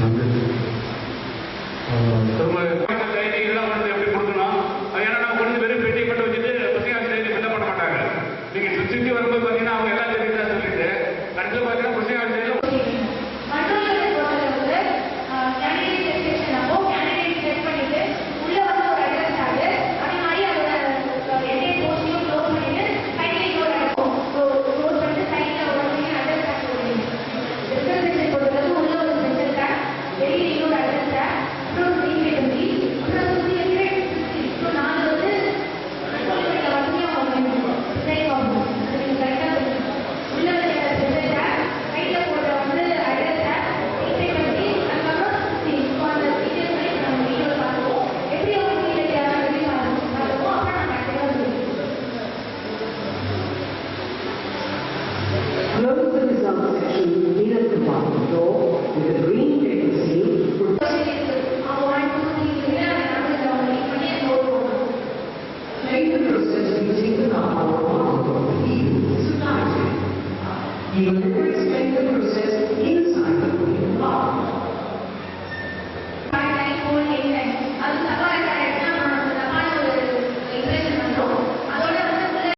Thank. close the results to reveal.